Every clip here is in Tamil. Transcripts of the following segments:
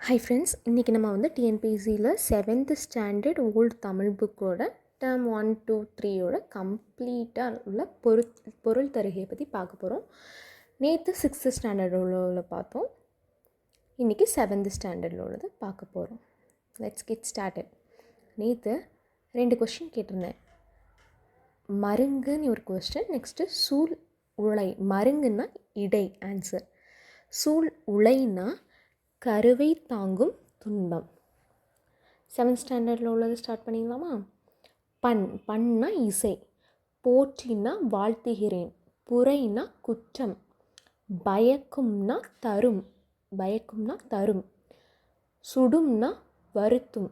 ஹை ஃப்ரெண்ட்ஸ் இன்றைக்கி நம்ம வந்து டிஎன்பிஎஸ்சியில் செவன்த் ஸ்டாண்டர்ட் ஓல்டு தமிழ் புக்கோட டேர்ம் ஒன் டூ த்ரீயோட கம்ப்ளீட்டாக உள்ள பொருள் பொருள் தருகையை பற்றி பார்க்க போகிறோம் நேற்று சிக்ஸ்த்து ஸ்டாண்டர்ட் உள்ள பார்த்தோம். இன்றைக்கி செவன்த் ஸ்டாண்டர்டில் உள்ளது பார்க்க போகிறோம் லெட்ஸ் கெட் ஸ்டார்டட் நேற்று ரெண்டு கொஷின் கேட்டிருந்தேன். மருங்குன்னு ஒரு கொஸ்டின் நெக்ஸ்ட்டு சூழ் உலை மருங்குன்னா இடை ஆன்சர் சூழ் உலைனா கருவை தாங்கும் துன்பம். செவன்த் ஸ்டாண்டர்டில் உள்ளது ஸ்டார்ட் பண்ணிக்கலாமா? பண் பண்ணா இசை போற்றினா வாழ்த்துகிறேன் புரைனா குற்றம் பயக்கும்னா தரும் பயக்கும்னா தரும் சுடும்னா வருத்தும்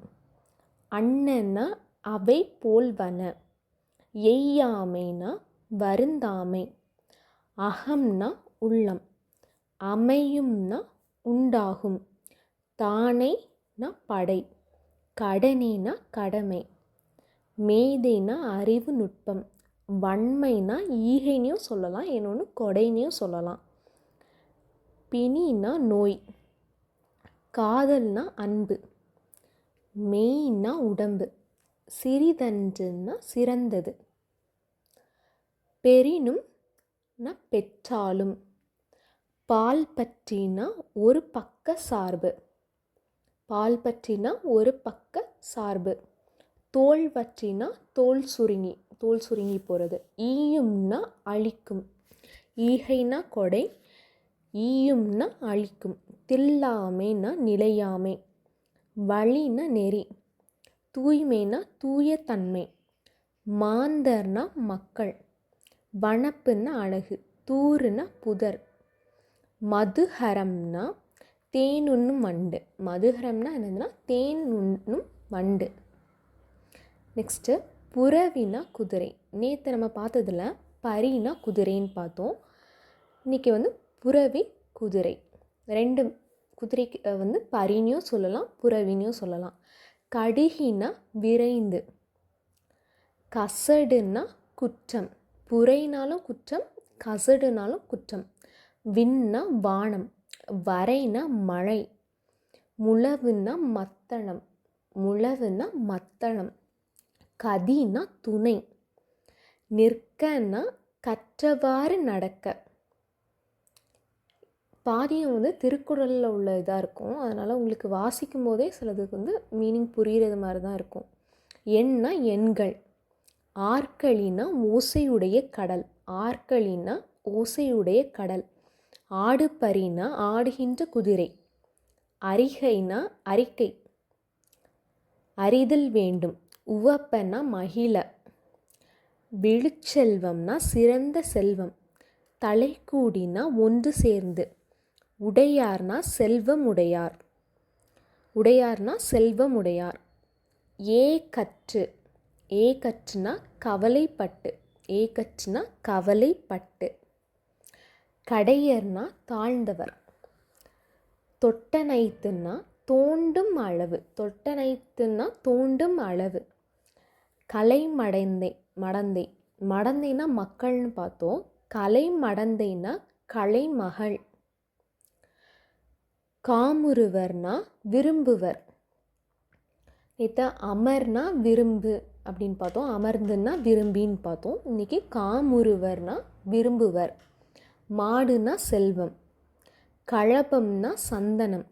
அண்ணன்னா அவை போல்வன எய்யாமைனா வருந்தாமை அகம்னா உள்ளம் அமையும்னா உண்டாகும். தானைனா படை கடனேனா கடமை மேதைனா அறிவு நுட்பம் வன்மைனா ஈகைனையும் சொல்லலாம் இன்னொன்று கொடைனையும் சொல்லலாம். பிணினா நோய் காதல்னா அன்பு மெய்னா உடம்பு சிறிதன்றுன்னா சிறந்தது பெரினும் பெற்றாலும். பால் பற்றினா ஒரு பக்க சார்பு. பால் பற்றினா ஒரு பக்க சார்பு. தோல் பற்றினா தோல் சுருங்கி தோல் சுருங்கி போகிறது ஈயும்னா அழிக்கும். ஈகைனா கொடை ஈயும்னா அழிக்கும். தில்லாமைனா நிலையாமை. வழினா நெறி. தூய்மைனா தூய தன்மை. மாந்தர்னா மக்கள். வனப்புன்னா அழகு. தூறுனா புதர். மதுஹரம்னா தேன் உண்ணும் வண்டு மதுஹரம்னா என்னதுன்னா தேன் உண்ணும் வண்டு நெக்ஸ்ட்டு புறவினா குதிரை. நேற்று நம்ம பார்த்ததில் பரினா குதிரைன்னு பார்த்தோம். இன்றைக்கி வந்து புறவி குதிரை. ரெண்டு குதிரைக்கு வந்து பரினியும் சொல்லலாம் புறவினியும் சொல்லலாம். கடுகினா விரைந்து. கசடுன்னா குற்றம். புறைனாலும் குற்றம் கசடுனாலும் குற்றம். விண்ணா வானம் வரைனா மழை முழவுனா மத்தளம் முழவுனா மத்தளம் கதினா துணை நிற்கனா கற்றவாறு நடக்க. பாதியம் வந்து திருக்குறளில் உள்ள இதாக இருக்கும். அதனால் உங்களுக்கு வாசிக்கும் போதே சிலதுக்கு வந்து மீனிங் புரிகிறது மாதிரி தான் இருக்கும். எண்ணா எண்கள் ஆற்களினா ஓசையுடைய கடல் ஆற்களினா ஓசையுடைய கடல். ஆடு ஆடுகின்ற குதிரை அறிகைனா அறிக்கை அறிதல் வேண்டும். உவப்பனா மகிழ. விழுச்செல்வம்னா சிறந்த செல்வம். தலைக்கூடினா ஒன்று சேர்ந்து. உடையார்னா செல்வம் உடையார் உடையார்னா செல்வம் உடையார் ஏ கற்று. ஏ கற்றுனா கவலைப்பட்டு. ஏ கற்றுனா கவலைப்பட்டு. கடையர்னா தாழ்ந்தவர். தொட்டனைத்துன்னா தோண்டும் அளவு. தொட்டனைத்துன்னா தோண்டும் அளவு. கலை மடந்தை. மடந்தை மடந்தைனா மக்கள்னு பார்த்தோம். கலை மடந்தைனா கலைமகள். காமுருவர்னா விரும்புவர். நேற்று அமர்னா விரும்பு அப்படின்னு பார்த்தோம். அமர்ந்துன்னா விரும்பின்னு பார்த்தோம். இன்றைக்கி காமுருவர்னா விரும்புவர். மாடுனா செல்வம் கழபம்னா சந்தனம்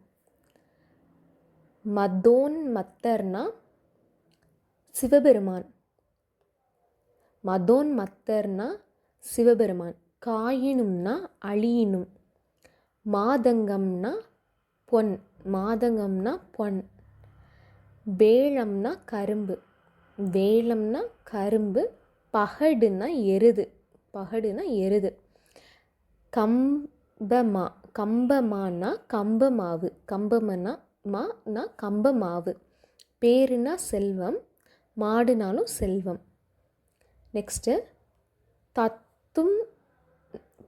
மதோன் மத்தர்னா சிவபெருமான் மதோன் மத்தர்னா சிவபெருமான் காயினும்னா அழியினும் மாதங்கம்னா பொன் மாதங்கம்னா பொன் வேளம்னா கரும்பு வேளம்னா கரும்பு பகடுனா எருது பகடுனா எருது. கம்பமா கம்பமானா கம்ப மாவு கம்பமனா மானா கம்ப மாவு பேருனா செல்வம் மாடுனாலும் செல்வம். நெக்ஸ்ட்டு தத்தும்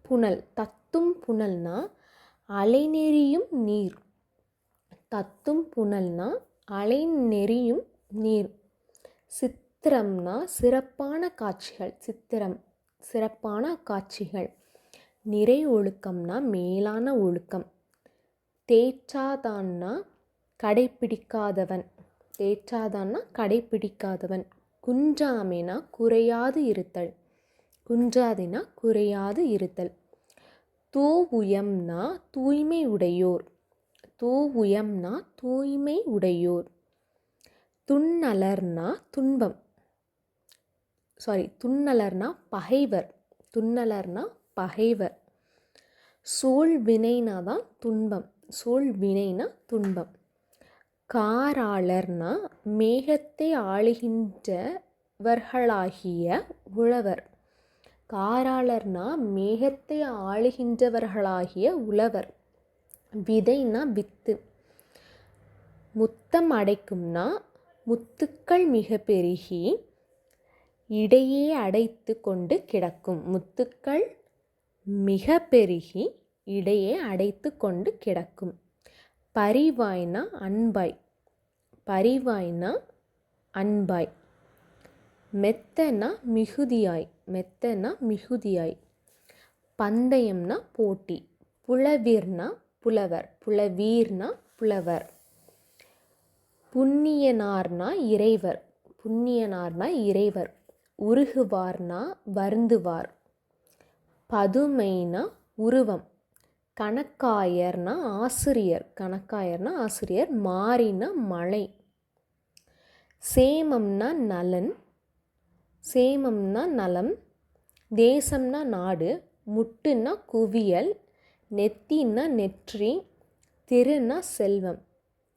புனல். தத்தும் புனல்னா அலைநெறியும் நீர். தத்தும் புனல்னா அலை நெறியும் நீர். சித்திரம்னா சிறப்பான காட்சிகள். சித்திரம் சிறப்பான காட்சிகள். நிறை ஒழுக்கம்னா மேலான ஒழுக்கம். தேற்றாதான்னா கடைப்பிடிக்காதவன். தேற்றாதான்னா கடைப்பிடிக்காதவன். குன்றாமைனா குறையாது இருத்தல். குன்றாதினா குறையாது இருத்தல். தூவுயம்னா தூய்மை உடையோர் தூவுயம்னா தூய்மை உடையோர் துண்ணலர்னா துன்பம். சாரி துண்ணலர்னா பகைவர். துண்ணலர்னா பகைவர். சூழ்வினைனா தான் துன்பம். சூழ் வினைனா துன்பம். காராளர்னா மேகத்தை ஆளுகின்றவர்களாகிய உழவர். காராளர்னா மேகத்தை ஆளுகின்றவர்களாகிய உழவர். விதைனா வித்து. முத்தம் அடைக்கும்னா முத்துக்கள் மிக பெருகி இடையே அடைத்து கொண்டு கிடக்கும். முத்துக்கள் மிக பெருகி இடையே அடைத்து கொண்டு கிடக்கும். பரிவாய்னா அன்பாய். பரிவாய்னா அன்பாய். மெத்தனா மிகுதியாய். மெத்தனா மிகுதியாய். பந்தயம்னா போட்டி. புலவீர்னா புலவர். புலவீர்னா புலவர். புண்ணியனார்னா இறைவர். புண்ணியனார்னா இறைவர். உருகுவார்னா வருந்துவார். பதுமைனா உருவம். கணக்காயர்னா ஆசிரியர். கணக்காயர்னா ஆசிரியர். மாறினா மழை சேமம்னா நலன். சேமம்னா நலம். தேசம்னா நாடு. முட்டுன்னா குவியல். நெத்தின்னா நெற்றி. திருன்னா செல்வம்.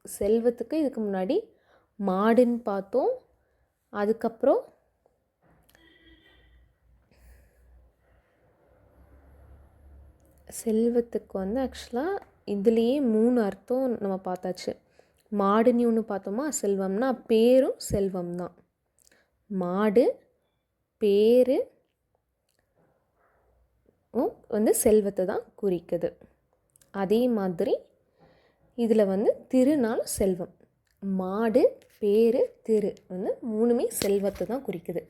செல்வத்துக்கு இதுக்கு முன்னாடி மாடுன்னு பார்த்தோம். அதுக்கப்புறம் செல்வத்துக்கு வந்து ஆக்சுவலாக இதுலேயே மூணு அர்த்தம் நம்ம பார்த்தாச்சு. மாடுன்னு ஒன்று பார்த்தோமா? செல்வம்னா பேரும் செல்வம் தான் மாடு பேரு வந்து செல்வத்தை தான் குறிக்குது. அதே மாதிரி இதில் வந்து திருநாள் செல்வம். மாடு பேரு திரு வந்து மூணுமே செல்வத்தை தான் குறிக்குது.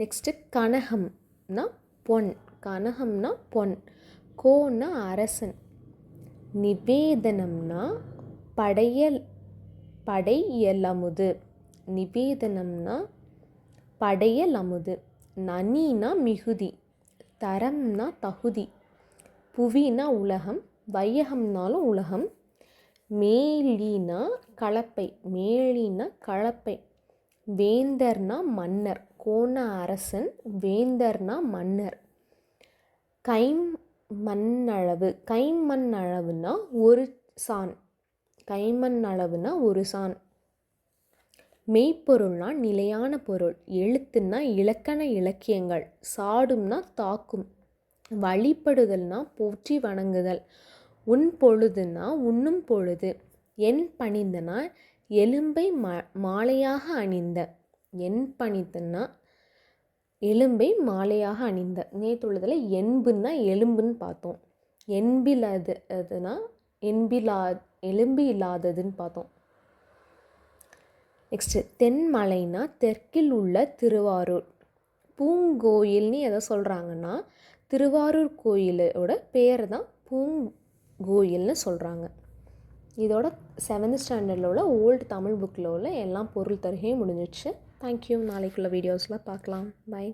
நெக்ஸ்ட்டு கனகம்னா பொன். கனகம்னா பொன். கோன்னா அரசன். நிவேதனம்னா படையல் படையல் அமுது நிவேதனம்னா படையல் அமுது நனினா மிகுதி தரம்னா தகுதி. புவினா உலகம் வையகம்னாலும் உலகம். மேலினா கலப்பை மேலினா கலப்பை. வேந்தர்னா மன்னர் கோண அரசன் வேந்தர்னா மன்னர். கைம் மண்ணளவு. கைமண் அளவுனா ஒரு சான். கைமண் அளவுனா ஒரு சான். மெய்ப்பொருள்னா நிலையான பொருள். எழுத்துன்னா இலக்கண இலக்கியங்கள். சாடும்னா தாக்கும். வழிபடுதல்னா போற்றி வணங்குதல். உன் பொழுதுன்னா உண்ணும் பொழுது. என் பணிந்தனா எலும்பை மா மாலையாக அணிந்த. என் பணித்தன்னா எலும்பை மாலையாக அணிந்த. நேற்றுள்ளதில் என்புன்னா எலும்புன்னு பார்த்தோம். என்பில்லாது அதுனா என்பிலா எலும்பு இல்லாததுன்னு பார்த்தோம். நெக்ஸ்ட்டு தென்மலைனா தெற்கில் உள்ள திருவாரூர். பூங்கோயில்னு எதை சொல்கிறாங்கன்னா திருவாரூர் கோயிலோட பேர் தான் பூங்கோயில்னு சொல்கிறாங்க இதோட செவன்த் ஸ்டாண்டர்டில் உள்ள ஓல்டு தமிழ் புக்கில் உள்ள எல்லாம் பொருள் தருகையும் முடிஞ்சிச்சு தேங்க்யூ நாளைக்குள்ள வீடியோஸில் பார்க்கலாம் பை